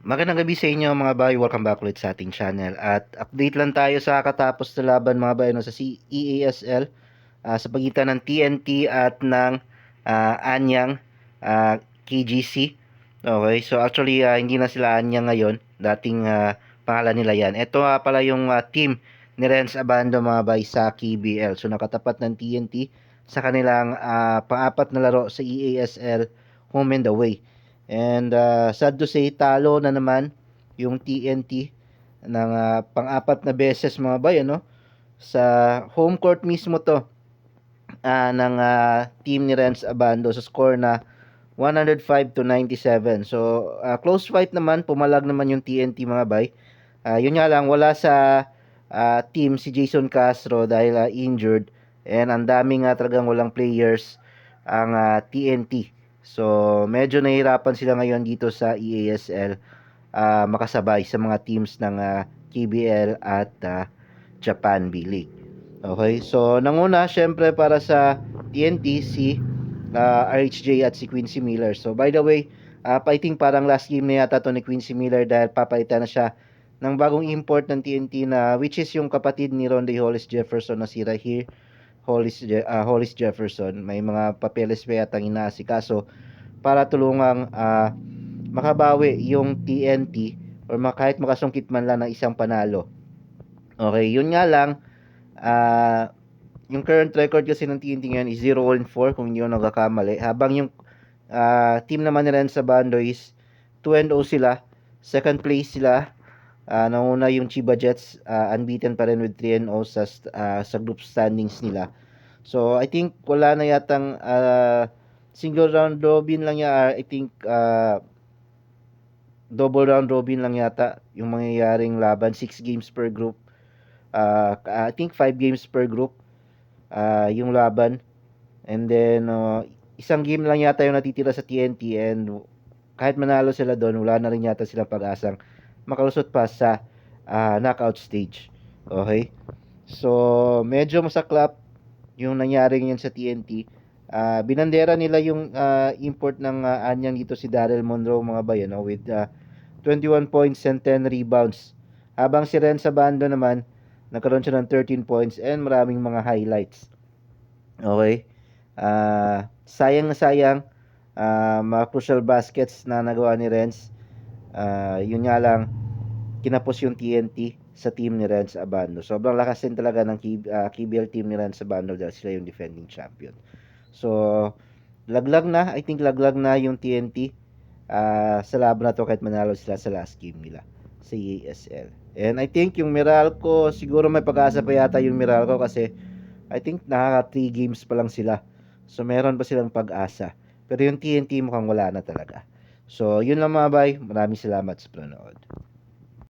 Magandang gabi sa inyo mga bay, welcome back ulit sa ating channel at update lang tayo sa katapos na laban mga bay no, sa CEASL ah, sa pagitan ng TNT at ng ah, Anyang ah, KGC. Okay, so actually ah, hindi na sila Anyang ngayon, dating ah, pangalan nila yan. Ito nga pala yung ah, team ni Renz Abando mga bay sa KBL. So nakatapat ng TNT sa kanilang ah, pang-apat na laro sa EASL home and away. And uh, sad to say, talo na naman yung TNT ng uh, pang-apat na beses mga bay, ano? Sa home court mismo to uh, ng uh, team ni Renz Abando sa score na 105 to 97. So, uh, close fight naman, pumalag naman yung TNT mga bay. Uh, yun nga lang, wala sa uh, team si Jason Castro dahil uh, injured. And ang daming uh, talagang walang players ang uh, TNT. So, medyo nahihirapan sila ngayon dito sa EASL uh, makasabay sa mga teams ng uh, KBL at uh, Japan B-League. Okay, so nanguna syempre para sa TNT si uh, RHJ at si Quincy Miller. So by the way, uh, I think parang last game na yata to ni Quincy Miller dahil papalitan na siya ng bagong import ng TNT na which is yung kapatid ni Ronde Hollis Jefferson na si Rahir Hollis, uh, Hollis Jefferson. May mga papeles pa yata inaasikaso para tulungang uh, makabawi yung TNT or kahit makasungkit man lang ng isang panalo. Okay, yun nga lang, uh, yung current record kasi ng TNT ngayon is 0-4 kung hindi ako nagkakamali. Habang yung uh, team naman nila sa bando is 2-0 sila. Second place sila. Uh, nanguna yung Chiba Jets, uh, unbeaten pa rin with 3-0 sa, uh, sa group standings nila. So, I think wala na yatang uh, single round robin lang ya I think uh, double round robin lang yata yung mangyayaring laban. 6 games per group. Uh, I think 5 games per group uh, yung laban. And then uh, isang game lang yata yung natitira sa TNT and kahit manalo sila doon wala na rin yata silang pag-asang makalusot pa sa uh, knockout stage okay so medyo masaklap yung nangyari ngayon sa TNT uh, binandera nila yung uh, import ng uh, Anyang dito si Daryl Monroe mga bayan no, with uh, 21 points and 10 rebounds. Habang si Ren sa bando naman, nagkaroon siya ng 13 points and maraming mga highlights. Okay? Uh, sayang na sayang uh, mga crucial baskets na nagawa ni Renz. Uh, yun nga lang, kinapos yung TNT sa team ni Renz Abando. Sobrang lakas din talaga ng uh, KBL team ni Renz Abando dahil sila yung defending champion. So, laglag na. I think laglag na yung TNT uh, sa laban na to kahit manalo sila sa last game nila sa ESL. And I think yung Meralco, siguro may pag-asa pa yata yung Meralco kasi I think nakaka 3 games pa lang sila. So meron pa silang pag-asa. Pero yung TNT mukhang wala na talaga. So yun lang mga bay. Maraming salamat sa panonood.